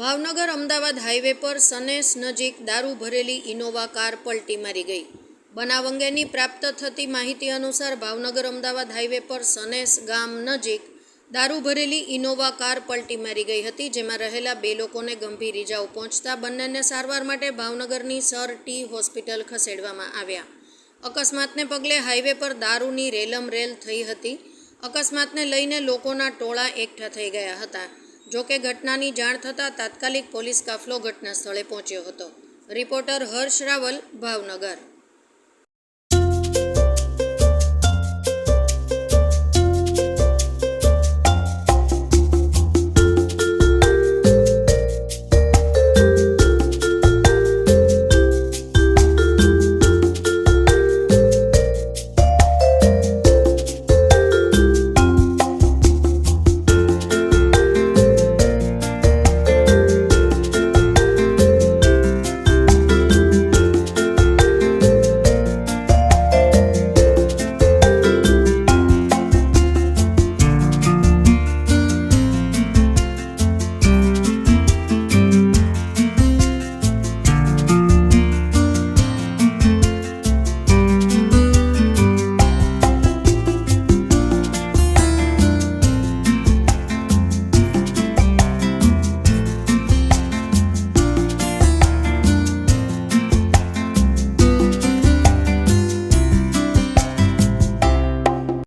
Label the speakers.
Speaker 1: Bhavnagar Ahmedabad highway પર સનેસ નજીક દારૂ ભરેલી ઇનોવા કાર પલટી મારી ગઈ. બનાવ અંગેની પ્રાપ્ત થતી માહિતી અનુસાર ભાવનગર અમદાવાદ હાઈવે પર સનેસ ગામ નજીક દારૂ ભરેલી ઇનોવા કાર પલટી મારી ગઈ હતી, જેમાં રહેલા બે લોકોને ગંભીર ઇજાઓ પહોંચતા બંનેને સારવાર માટે ભાવનગરની સર ટી હોસ્પિટલ ખસેડવામાં આવ્યા. અકસ્માતને પગલે હાઈવે પર દારૂની રેલમ રેલ થઈ હતી. અકસ્માતને લઈને લોકોના ટોળા એકઠા થઈ ગયા હતા. જોકે ઘટનાની જાણ થતાં તાત્કાલિક પોલીસ કાફલો ઘટના સ્થળે પહોંચ્યો હતો. રિપોર્ટર હર્ષ રાવલ, ભાવનગર.